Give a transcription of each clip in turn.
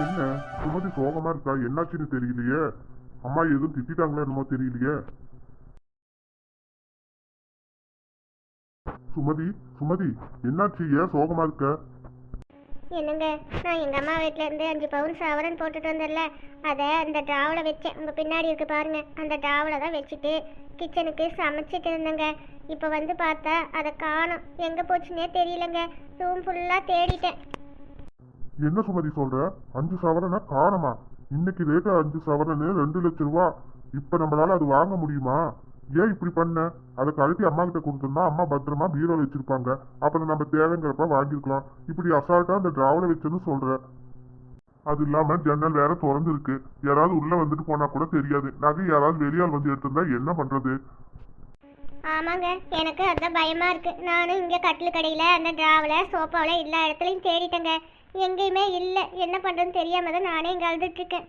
என்ன? சுமதி சோகமா இருக்கா? என்னாச்சுன்னு தெரியலையே. அம்மா எதுவும் திட்டாங்களோ என்னமோ தெரியலையே. சுமதி சுமதி என்னாச்சு? ஏன் சோகமா இருக்க? என்னங்க நான் எங்க அம்மா வீட்ல இருந்து அஞ்சு பவுன் சவரன் போட்டுட்டு வந்தேன்ல அதை அந்த ட்ராவில் வச்சேன். உங்க பின்னாடி இருக்கு பாருங்க அந்த ட்ராவில் தான் வச்சுட்டு கிச்சனுக்கு சமைச்சிட்டு இருந்தேங்க. இப்போ வந்து பார்த்தா அதை காணும். எங்கே போச்சுன்னே தெரியலங்க. ரூம் ஃபுல்லா தேடிட்டேன். என்ன சுமதி சொல்ற? அஞ்சு சவரனா காணமா. இன்னைக்கு ரேட்டு அஞ்சு சவரனு ரெண்டு லட்ச ரூபா. இப்ப நம்மளால அது வாங்க முடியுமா? ஏன் இப்படி பண்ண? அதை கழட்டி அம்மா கிட்ட கொடுத்துருந்தா அம்மா பத்திரமா பீரோல வச்சிருப்பாங்க. அப்புறம் நம்ம தேவைங்கிறப்ப வாங்கிருக்கலாம் இப்படி அசால்ட்டா அந்த டிராவல வச்சுன்னு சொல்ற. அது இல்லாம ஜன்னல் வேற திறந்து இருக்கு யாராவது உள்ள வந்துட்டு போனா கூட தெரியாது. நகை யாராவது வெளியால் வந்து எடுத்திருந்தா என்ன பண்றது? ஆமாங்க. எனக்கு அதான் பயமா இருக்கு. நானும் இங்கே கட்டில் கடையில அந்த டிராவல சோஃபாவில் எல்லா இடத்துலையும் தேடிட்டேங்க. எங்கேயுமே இல்லை. என்ன பண்ணுறதுன்னு தெரியாம தான் நானே இங்கே அழுதுட்டு இருக்கேன்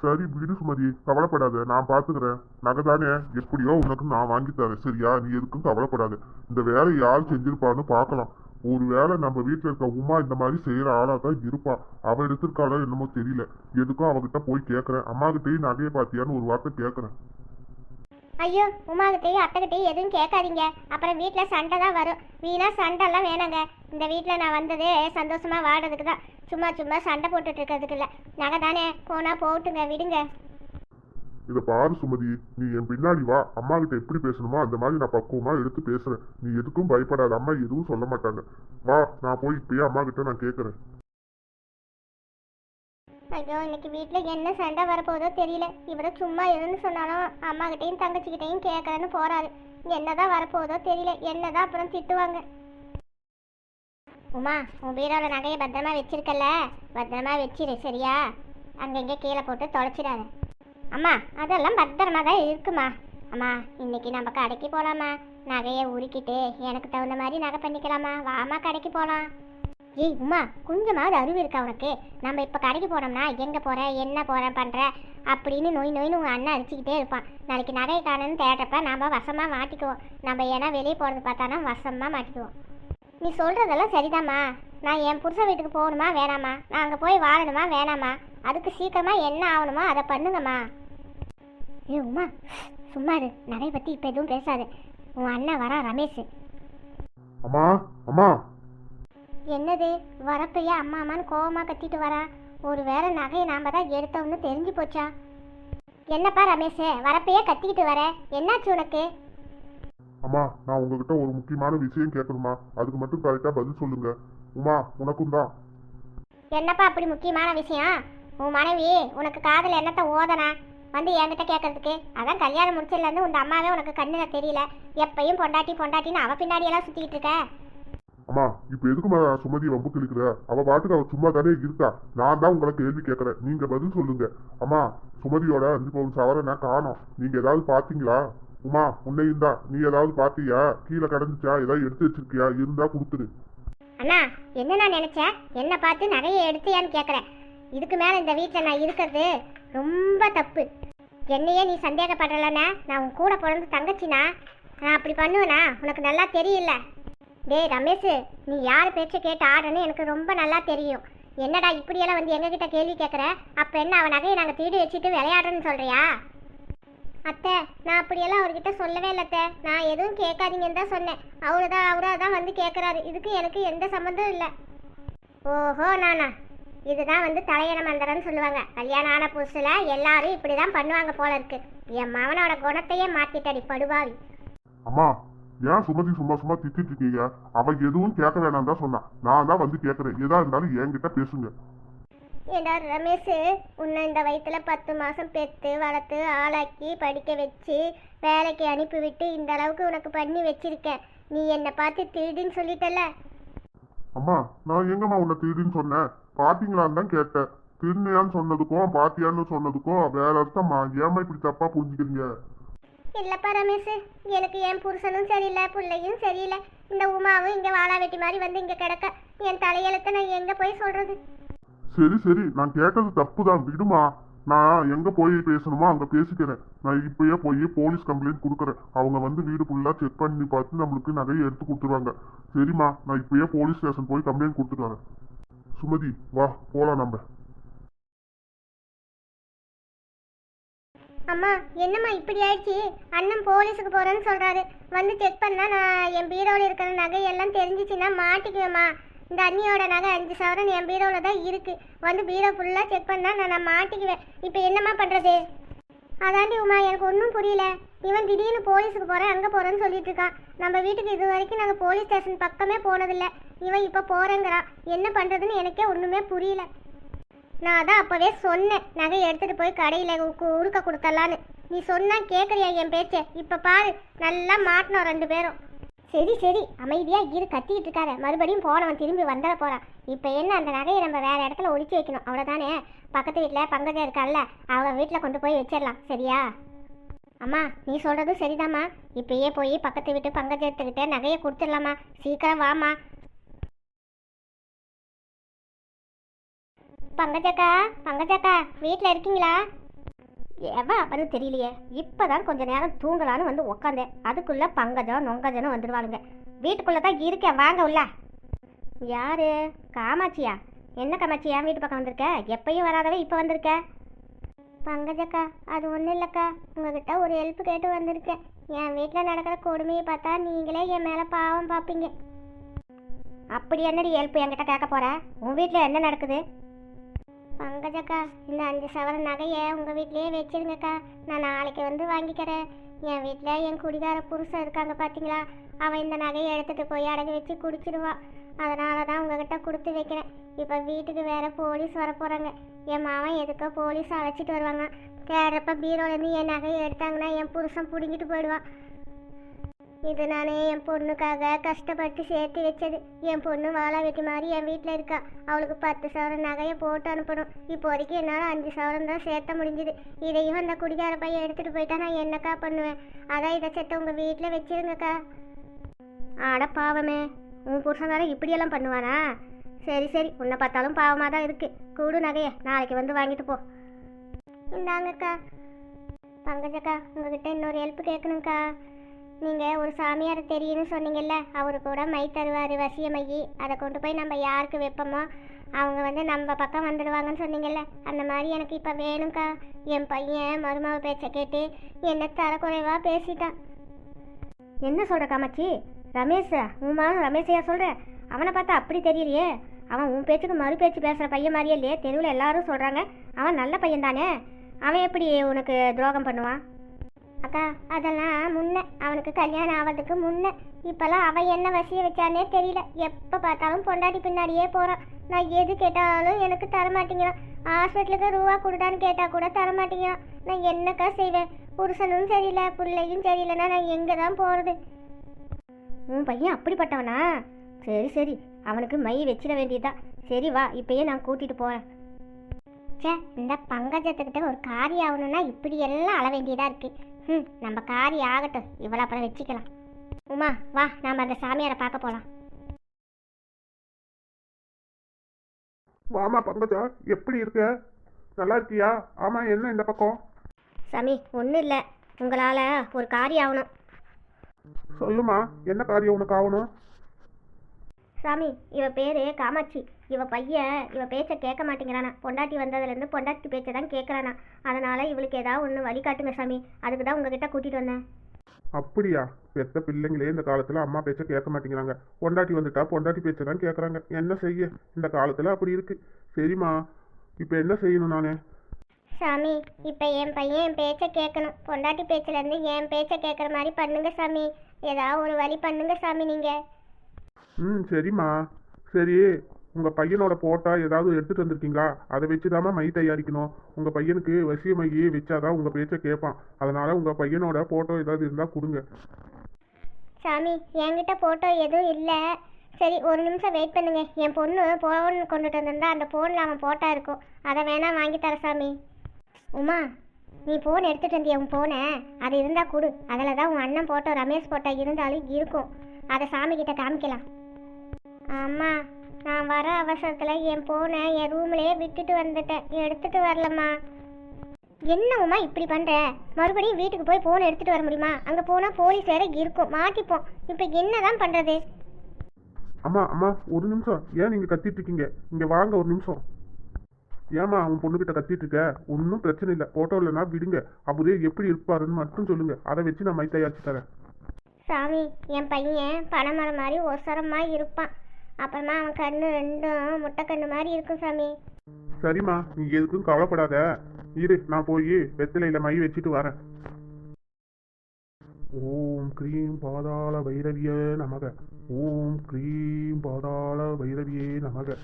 சரி விடு சுமதி. கவலைப்படாத. நான் பாத்துக்கிறேன். நகை தானே? எப்படியோ உனக்கு நான் வாங்கி தரேன். சரியா? நீ எதுக்கும் கவலைப்படாத. இந்த வேலை யார் செஞ்சிருப்பான்னு பார்க்கலாம் ஒரு வேளை நம்ம வீட்டில் இருக்க உமா இந்த மாதிரி செய்யற ஆளா தான் இருப்பா. அவ எடுத்திருக்காளோ என்னமோ தெரியல. எதுக்கும் அவகிட்ட போய் கேட்கறேன் அம்மா கிட்டயும் நகையை பாத்தியான்னு ஒரு வார்த்தை கேட்கறேன் ஐயோ உமாகிட்டையும் அத்தைகிட்டையும் எதுவும் கேட்காதீங்க. அப்புறம் வீட்டில் சண்டை தான் வரும். வீணாக சண்டைலாம் வேணாங்க. இந்த வீட்டில் நான் வந்ததே சந்தோஷமாக வாடுறதுக்கு தான். சும்மா சும்மா சண்டை போட்டுட்டு இருக்கிறதுக்கு இல்லை. நகை தானே? போனால் போட்டுங்க விடுங்க. இதை பாரு சுமதி. நீ என் பின்னாடி வா. அம்மா கிட்ட எப்படி பேசணுமோ அந்த மாதிரி நான் பக்குவமா எடுத்து பேசுறேன். நீ எதுக்கும் பயப்படாத. அம்மா எதுவும் சொல்ல மாட்டாங்க. வா நான் போய் இப்பயே அம்மா கிட்ட நான் கேட்கறேன். ஐயோ இன்னைக்கு வீட்டில் என்ன சண்டை வரப்போதோ தெரியல. இவரை சும்மா எதுன்னு சொன்னாலும் அம்மாக்கிட்டையும் தங்கச்சிக்கிட்டையும் தங்கச்சிக்கிட்டையும் கேட்கறேன்னு போறாரு. என்னதான் வரப்போதோ தெரியல. என்னதான் அப்புறம் திட்டுவாங்க. உமா உன் பீரோவில் நகையை பத்திரமா வச்சிருக்கல பத்திரமா வச்சிரு சரியா? அங்கங்கே கீழே போட்டு தொலைச்சிடாது. அம்மா அதெல்லாம் பத்திரமா தான் இருக்குமா? அம்மா இன்னைக்கு நம்ம கடைக்கு போகலாமா நகையை உருக்கிட்டு எனக்கு தகுந்த மாதிரி நகை பண்ணிக்கலாமா? வாமா கடைக்கு போகலாம் ஏய் உமா கொஞ்சமாவது அறிவு இருக்கா உனக்கு? நம்ம இப்போ கடைக்கு போனோம்னா எங்கே போகிற என்ன போகிற பண்ணுற அப்படின்னு நோய் நோயின்னு உங்கள் அண்ணன் அடிச்சுக்கிட்டே இருப்பான். நாளைக்கு நகை காணுன்னு தேடுறப்ப நாம் வசமாக மாட்டிக்குவோம். நம்ம ஏன்னா வெளியே போகிறது பார்த்தானா வசமாக மாட்டிக்குவோம். நீ சொல்கிறதெல்லாம் சரிதாம்மா. நான் என் புருஷன் வீட்டுக்கு போகணுமா வேணாமா? நான் அங்கே போய் வாழணுமா வேணாமா? அதுக்கு சீக்கிரமாக என்ன ஆகணுமோ அதை பண்ணுங்கம்மா. ஏ உமா சும்மா இரு. நகை பற்றி இப்போ எதுவும் பேசாது. உன் அண்ணன் வரான் ரமேஷ். அம்மா அம்மா. என்னது? வரப்பையா அம்மா அம்மான்னு கோவமா கத்திட்டு வரா. ஒரு வேளை நகையை நாம தான் எடுத்தோம்னு தெரிஞ்சு போச்சா? என்னப்பா ரமேஷ் வரப்பையே கத்திக்கிட்டு வர. என்னாச்சு உனக்கு? அம்மா நான் உங்ககிட்ட ஒரு முக்கியமான விஷயம் கேட்கணுமா? அதுக்கு மட்டும் கரெக்டா பதில் சொல்லுங்க. உமா உனக்கும் தான். என்னப்பா அப்படி முக்கியமான விஷயம்? உன் மனைவி உனக்கு காதல் என்னத்த ஓதனா? வந்து என்கிட்ட கேட்கறதுக்கு. அதான் கல்யாணம் முடிச்சதுலேருந்து உன் அம்மாவே உனக்கு கண்ணுல தெரியல. எப்பயும் பொண்டாட்டி பொண்டாட்டின்னு அவ பின்னாடி எல்லாம் சுத்திக்கிட்டு இருக்க. அம்மா இப்ப எதுக்குமா சுமதி ரொம்ப கிழக்குற? அவ பாட்டுக்கு அவ சும்மா தானே இருக்கா? நான் தான் உங்களை கேள்வி கேட்கறேன். நீங்க பதில் சொல்லுங்க. அம்மா சுமதியோட அஞ்சு பவுன் சவரனை காணோம். நீங்க ஏதாவது பாத்தீங்களா உமா உன்னையும் தான். நீ ஏதாவது பாத்தியா கீழே கடந்துச்சா? ஏதாவது எடுத்து வச்சிருக்கியா? இருந்தா கொடுத்துரு அண்ணா என்ன நான் நினைச்சேன் என்ன பார்த்து நகையை எடுத்தியான்னு கேட்குறேன். இதுக்கு மேலே இந்த வீட்டில் நான் இருக்கிறது ரொம்ப தப்பு. என்னையே நீ சந்தேகப்படலைன்னா நான் உன் கூட பிறந்து தங்கச்சினா நான் அப்படி பண்ணுவேனா உனக்கு நல்லா தெரியல டேய் ரமேஷ் நீ யார் பேச்சு கேட்டு ஆடுறேன்னு எனக்கு ரொம்ப நல்லா தெரியும். என்னடா இப்படியெல்லாம் வந்து எங்ககிட்ட கேள்வி கேட்குற அப்போ என்ன அவன் நகையை நாங்கள் தீடு வச்சுட்டு விளையாடுறோன்னு சொல்கிறியா அத்தை நான் அப்படியெல்லாம் அவர்கிட்ட சொல்லவே இல்லைத்தை நான் எதுவும் கேட்காதீங்கன்னு தான் சொன்னேன். அவரு தான் அவராக தான் வந்து கேட்குறாரு இதுக்கு எனக்கு எந்த சம்மந்தம் இல்லை. ஓஹோ நானா. இதுதான் வந்து தலையண மந்திரம்னு சொல்லுவாங்க. கல்யாணம் ஆன புதுசில் எல்லாரும் இப்படி தான் பண்ணுவாங்க போல இருக்கு. என் மவனோட குணத்தையே மாற்றிட்டடி படுபாவி. அம்மா ஏன் சுமதி சும்மா சும்மா திட்டிட்டு இருக்கீங்க? அவ எதுவும் கேட்க வேணாம் தான் சொன்னா. நான் தான் வந்து கேட்கறேன். எதா இருந்தாலும் என்கிட்ட பேசுங்க. ஏண்டா ரமேஷ் உன்னை இந்த வயிற்றுல பத்து மாதம் பெற்று வளர்த்து ஆளாக்கி படிக்க வச்சு வேலைக்கு அனுப்பிவிட்டு இந்த அளவுக்கு உனக்கு பண்ணி வச்சிருக்கேன். நீ என்னை பார்த்து திருடின்னு சொல்லிட்டல அம்மா நான் எங்கம்மா உன்னை திருடின்னு சொன்னேன்? பாத்தீங்களான்னு தான் கேட்டேன். திருநியான்னு சொன்னதுக்கும் பாத்தியான்னு சொன்னதுக்கும் வேற அர்த்தம்மா ஏம்மா இப்படி தப்பா புரிஞ்சுக்கிறீங்க? இல்லைப்பா ரமேஷ் எனக்கு என் புருஷனும் சரியில்லை பிள்ளையும் சரியில்லை. இந்த உமாவும் இங்கே வாழா வெட்டி மாதிரி வந்து இங்கே கிடக்க. என் தலையெழுத்தை நான் எங்கே போய் சொல்கிறது சரி சரி. நான் கேட்டது தப்பு தான் விடுமா? நான் எங்கே போய் பேசணுமோ அங்கே பேசிக்கிறேன். நான் இப்பயே போய் போலீஸ் கம்ப்ளைண்ட் கொடுக்குறேன். அவங்க வந்து வீடு ஃபுல்லாக செக் பண்ணி பார்த்து நம்மளுக்கு நகையை எடுத்து கொடுத்துருவாங்க. சரிம்மா. நான் இப்பயே போலீஸ் ஸ்டேஷன் போய் கம்ப்ளைண்ட் கொடுத்துட்டு வரேன். சுமதி வா. போகலாம் நம்ம. அம்மா என்னம்மா இப்படி ஆயிடுச்சு? அண்ணன் போலீஸுக்கு போகிறேன்னு சொல்கிறாரு வந்து செக் பண்ணால் நான் என் பீரோவில் இருக்கிற நகை எல்லாம் தெரிஞ்சிச்சுன்னா மாட்டிக்குவேம்மா. இந்த அண்ணியோட நகை அஞ்சு சவரன் என் பீரோவில் தான் இருக்குது வந்து பீரோ ஃபுல்லாக செக் பண்ணால் நான் நான் மாட்டிக்குவேன். இப்போ என்னம்மா பண்ணுறது அதாண்டி உமா எனக்கு ஒன்றும் புரியல. இவன் திடீர்னு போலீஸுக்கு போகிறேன் அங்கே போகிறேன்னு சொல்லிட்டு இருக்கான். நம்ம வீட்டுக்கு இது வரைக்கும் நாங்கள் போலீஸ் ஸ்டேஷன் பக்கமே போனதில்லை. இவன் இப்போ போகிறேங்கிறான் என்ன பண்ணுறதுன்னு எனக்கே ஒன்றுமே புரியல. நான் அதான் அப்போவே சொன்னேன். நகை எடுத்துகிட்டு போய் கடையில் உடுக்க கொடுத்தலான்னு நீ சொன்னால் கேட்குறியா என் பேச்சை? இப்போ பாரு நல்லா மாட்டினோம் ரெண்டு பேரும். சரி சரி அமைதியாக இரு கத்திக்கிட்டு இருக்காத. மறுபடியும் போனவன் திரும்பி வந்துட போகிறான் இப்போ என்ன அந்த நகையை நம்ம வேற இடத்துல ஒழிச்சு வைக்கணும். அவ்வளோதானே பக்கத்து வீட்டில் பங்கஜம் இருக்கால்ல அவள் வீட்டில் கொண்டு போய் வச்சிடலாம். சரியா? அம்மா நீ சொல்கிறதும் சரிதாம்மா. இப்பயே போய் பக்கத்து வீட்டு பங்கஜத்துக்கிட்ட நகையை கொடுத்துடலாமா சீக்கிரம் வாமா பங்கஜக்கா பங்கஜக்கா வீட்டில் இருக்கீங்களா? எவன் அப்பன்னு தெரியலையே. இப்போதான் கொஞ்ச நேரம் தூங்கலான்னு வந்து உக்காந்தேன். அதுக்குள்ள பங்கஜம் நொங்கஜனும் வந்துடுவாளுங்க வீட்டுக்குள்ளே தான் இருக்கேன். வாங்க உள்ள. யாரு? காமாட்சியா? என்ன காமாட்சி என் வீட்டு பக்கம் வந்திருக்க? எப்பயும் வராதவே இப்போ வந்திருக்க? பங்கஜக்கா அது ஒன்றும் இல்லைக்கா. உங்ககிட்ட ஒரு ஹெல்ப் கேட்டு வந்திருக்கேன். என் வீட்டில் நடக்கிற கொடுமையை பார்த்தா நீங்களே என் மேலே பாவம் பார்ப்பீங்க அப்படி என்னடி ஹெல்ப் என்கிட்ட கேட்க போகிற உன் வீட்டில் என்ன நடக்குது? பங்கஜக்கா இந்த அஞ்சு சவர நகையை உங்கள் வீட்லேயே வச்சிருங்கக்கா. நான் நாளைக்கு வந்து வாங்கிக்கிறேன். என் வீட்டில் என் குடிகார புருஷன் இருக்காங்க பார்த்தீங்களா அவன் இந்த நகையை எடுத்துகிட்டு போய் அடகு வச்சு குடிச்சிடுவான் அதனால தான் உங்ககிட்ட கொடுத்து வைக்கிறேன். இப்போ வீட்டுக்கு வேறு போலீஸ் வர போகிறாங்க என் மாவன் எதுக்கோ போலீஸ் அழைச்சிட்டு வருவாங்க. தேடுறப்ப பீரோலேருந்து என் நகையை எடுத்தாங்கன்னா என் புருஷன் பிடுங்கிட்டு போயிடுவான். இது நானே என் பொண்ணுக்காக கஷ்டப்பட்டு சேர்த்து வச்சது. என் பொண்ணு வாழை வெட்டி மாதிரி என் வீட்டில் இருக்கா. அவளுக்கு பத்து சவரம் நகையை போட்டு அனுப்பணும். இப்போதைக்கு என்னால் அஞ்சு சவரம் தான் சேர்த்த முடிஞ்சுது. இதையும் அந்த குடிகார பையன் எடுத்துகிட்டு போயிட்டா நான் என்னக்கா பண்ணுவேன்? அதான் இதை சேர்த்து உங்கள் வீட்டில் வச்சிருங்கக்கா. ஆட பாவமே. உன் புருஷன் இப்படியெல்லாம் பண்ணுவானா? சரி சரி. உன்னை பார்த்தாலும் பாவமாக தான் இருக்குது கூடு நகையை. நாளைக்கு வந்து வாங்கிட்டு போ. இந்தாங்கக்கா. பங்கஜக்கா உங்ககிட்ட இன்னொரு ஹெல்ப் கேட்கணுங்க்கா நீங்கள் ஒரு சாமியார் தெரியும்னு சொன்னீங்கல்ல அவரு கூட மை தருவார் வசிய அதை கொண்டு போய் நம்ம யாருக்கு வைப்போமோ அவங்க வந்து நம்ம பக்கம் வந்துடுவாங்கன்னு சொன்னீங்கல்ல. அந்த மாதிரி எனக்கு இப்போ வேணும்க்கா. என் பையன் மருமக பேச்சை கேட்டு என்ன தரக்குறைவாக பேசிட்டான். என்ன சொல்கிற காமாச்சி ரமேஷ் உன் மகன் ரமேஷையா சொல்கிற அவனை பார்த்தா அப்படி தெரியலையே. அவன் உன் பேச்சுக்கு மறு பேச்சு பேசுகிற பையன் மாதிரியே இல்லையே. தெருவில் எல்லாரும் சொல்கிறாங்க அவன் நல்ல பையன் தானே அவன் எப்படி உனக்கு துரோகம் பண்ணுவான்? அக்கா அதெல்லாம் முன்ன. அவனுக்கு கல்யாணம் ஆகிறதுக்கு முன்ன. இப்போல்லாம் அவன் என்ன வசிய வச்சானே தெரியல. எப்போ பார்த்தாலும் பொண்டாட்டி பின்னாடியே போகிறான் நான் எது கேட்டாலும் எனக்கு தரமாட்டேங்கிறான். ஹாஸ்பிட்டலுக்கு ரூபா கொடுடான்னு கேட்டால் கூட தர மாட்டேங்கிறான் நான் என்னக்கா செய்வேன்? புருஷனும் சரியில்லை பிள்ளையும் சரியில்லைன்னா நான் எங்கே தான் போகிறது உன் பையன் அப்படிப்பட்டவனா? சரி சரி. அவனுக்கு மை வச்சிட வேண்டியதுதான் சரி வா. இப்பயே நான் கூட்டிகிட்டு போகிறேன் ச்சே இந்த பங்கஜத்துக்கிட்ட ஒரு காரியம் ஆகணும்னா இப்படி எல்லாம் அழ வேண்டியதாக இருக்கு. ம் நம்ம காரியம் ஆகட்டும். இவ்வளோ அப்புறம் வச்சுக்கலாம். உமா வா நாம் அந்த சாமியாரை பார்க்க போகலாம் வாமா பங்கஜா எப்படி இருக்க? நல்லா இருக்கியா? ஆமா என்ன இந்த பக்கம்? சாமி ஒன்றும் இல்லை. உங்களால் ஒரு காரியம் ஆகணும். சொல்லுமா என்ன காரியம் உனக்கு ஆகணும்? சாமி இவ பேரு காமாட்சி. இவ பையன் இவ பேச்சை கேட்க மாட்டேங்கிறானா. பொண்டாட்டி வந்ததுலேருந்து பொண்டாட்டி பேச்சை தான் கேட்குறானா. அதனால இவளுக்கு ஏதாவது ஒன்று வழிகாட்டுங்க சாமி. அதுக்கு தான் உங்ககிட்ட கூட்டிகிட்டு வந்தேன். அப்படியா? பெத்த பிள்ளைங்களே இந்த காலத்துல அம்மா பேச்ச கேட்க மாட்டேங்கிறாங்க. பொண்டாட்டி வந்துட்டா பொண்டாட்டி பேச்ச தான் கேட்கறாங்க. என்ன செய்ய? இந்த காலத்துல அப்படி இருக்கு. சரிம்மா இப்போ என்ன செய்யணும் நானு? சாமி இப்போ என் பையன் என் பேச்சை கேட்கணும். பொண்டாட்டி பேச்சிலேருந்து என் பேச்சை கேட்குற மாதிரி பண்ணுங்க சாமி. ஏதாவது ஒரு வழி பண்ணுங்க சாமி நீங்கள் ம் சரிம்மா. சரி உங்கள் பையனோட போட்டா ஏதாவது எடுத்துகிட்டு வந்திருக்கீங்களா? அதை வச்சுதாம்மா மை தயாரிக்கணும். உங்கள் பையனுக்கு வசிய மையை வச்சாதான் உங்கள் பேச்சை கேட்பான். அதனால் உங்கள் பையனோட ஃபோட்டோ ஏதாவது இருந்தால் கொடுங்க. சாமி என்கிட்ட ஃபோட்டோ எதுவும் இல்லை. சரி ஒரு நிமிஷம் வெயிட் பண்ணுங்க. என் பொண்ணு ஃபோன் கொண்டுட்டு வந்திருந்தா அந்த ஃபோனில் அவன் ஃபோட்டோ இருக்கும். அதை வேணா வாங்கி தர சாமி. உமா நீ ஃபோன் எடுத்துகிட்டு வந்திய உன் ஃபோனை அது இருந்தால் கொடு. அதில் தான் உன் அண்ணன் ஃபோட்டோ ரமேஷ் ஃபோட்டோ இருந்தாலும் இருக்கும். அதை சாமி கிட்ட காமிக்கலாம். அம்மா நான் வர அவசரத்தில் என் ஃபோனை என் ரூம்லேயே விட்டுட்டு வந்துட்டேன். எடுத்துட்டு வரலம்மா. என்ன உமா இப்படி பண்ற? மறுபடியும் வீட்டுக்கு போய் போன் எடுத்துட்டு வர முடியுமா? அங்க போனா போலீஸ் வேற இருக்கும். மாட்டிப்போம். இப்ப என்னதான் பண்றது? அம்மா அம்மா ஒரு நிமிஷம். ஏன் நீங்க கத்திட்டு இருக்கீங்க? இங்க வாங்க ஒரு நிமிஷம். ஏமா அவன் பொண்ணுகிட்ட கத்திட்டு இருக்க? ஒன்றும் பிரச்சனை இல்லை. போட்டோ இல்லைன்னா விடுங்க. அவரே எப்படி இருப்பாருன்னு மட்டும் சொல்லுங்க. அதை வச்சு நான் மை தயாரிச்சு தரேன். சாமி என் பையன் பனைமரம் மாதிரி ஒசரமாக இருப்பான். அப்புறமா அவன் கண்ணு ரெண்டும் முட்டை கண்ணு மாதிரி இருக்கும் சாமி. சரிம்மா நீ எதுக்கும் கவலைப்படாத. இரு நான் போய் வெத்திலையில மை வச்சுட்டு வரேன். ஓம் க்ரீம் பாதாள பைரவிய நமக. ஓம் க்ரீம் பாதாள பைரவியே நமக.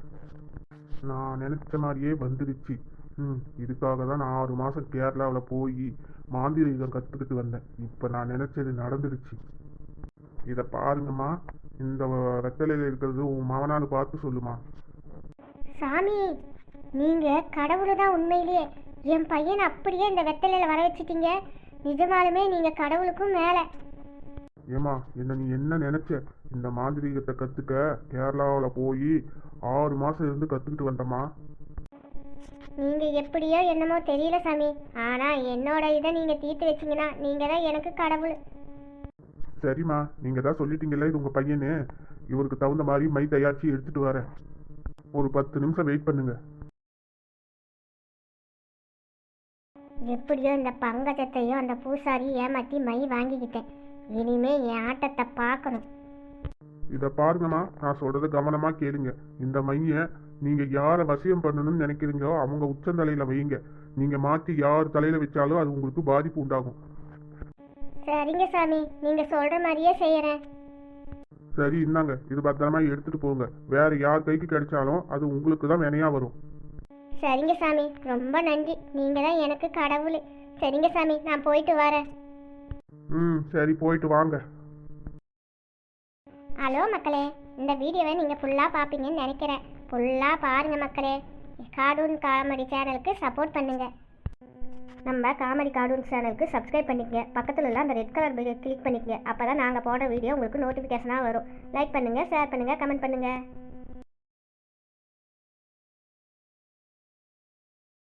நான் நினைச்ச மாதிரியே வந்துடுச்சு. ம் இதுக்காக தான் நான் ஆறு மாதம் கேரளாவில் போய் மாந்திரீகம் கற்றுக்கிட்டு வந்தேன். இப்போ நான் நினச்சது நடந்துடுச்சு. இதை பாருங்கம்மா. இந்த வெத்தலையில் இருக்கிறது உன் மவனான்னு பார்த்து சொல்லுமா. சாமி நீங்கள் கடவுள் தான் உண்மையிலேயே என் பையனை அப்படியே இந்த வெத்தலையில் வர வச்சிட்டீங்க. நிஜமாலுமே நீங்கள் கடவுளுக்கும் மேலே. ஏமா என்ன நீ என்ன நினைச்ச? இந்த மாந்திரீகத்தை கத்துக்க கேரளாவில் போய் ஆறு மாசம் இருந்து கத்துக்கிட்டு வந்தம்மா. நீங்கள் எப்படியோ என்னமோ தெரியல சாமி. ஆனால் என்னோட இதை நீங்கள் தீர்த்து வச்சீங்கன்னா நீங்கள் தான் எனக்கு கடவுள். சரிம்மா நீங்க தான் சொல்லிட்டீங்கல்ல இது உங்க பையனு. இவருக்கு தகுந்த மாதிரி மை தயாரிச்சு எடுத்துட்டு வரேன். ஒரு பத்து நிமிஷம் வெயிட் பண்ணுங்க. எப்படியோ இந்த பங்கஜத்தையும் அந்த பூசாரி ஏமாற்றி மை வாங்கிக்கிட்டேன். இனிமே என் ஆட்டத்தை பார்க்கணும். இதை பாருங்கம்மா நான் சொல்றத கவனமா கேளுங்க. இந்த மைய நீங்க யாரை வசியம் பண்ணணும்னு நினைக்கிறீங்களோ அவங்க உச்சந்தலையில வைங்க நீங்க மாத்தி யார் தலையில வச்சாலும் அது உங்களுக்கு பாதிப்பு உண்டாகும். சரிங்க சாமி நீங்கள் சொல்கிற மாதிரியே செய்கிறேன் சரி இந்தாங்க. இது பத்திரமா எடுத்துட்டு போங்க. வேற யார் கைக்கு கிடைச்சாலும் அது உங்களுக்கு தான் வினையா வரும். சரிங்க சாமி ரொம்ப நன்றி. நீங்கள் தான் எனக்கு கடவுள். சரிங்க சாமி நான் போயிட்டு வரேன். ம் சரி போயிட்டு வாங்க. ஹலோ மக்களே இந்த வீடியோவை நீங்கள் ஃபுல்லாக பார்ப்பீங்கன்னு நினைக்கிறேன். ஃபுல்லாக பாருங்க மக்களே. கார்டூன் காமெடி சேனலுக்கு சப்போர்ட் பண்ணுங்க. நம்ம காமெடி கார்டூன் சேனலுக்கு சப்ஸ்கிரைப் பண்ணிக்கங்க. பக்கத்துலலாம் அந்த ரெட் கலர் கிளிக் பண்ணிக்கங்க. அப்போ தான் நாங்கள் போடுற வீடியோ உங்களுக்கு நோட்டிஃபிகேஷனாக வரும். லைக் பண்ணுங்கள் ஷேர் பண்ணுங்கள் கமெண்ட் பண்ணுங்கள்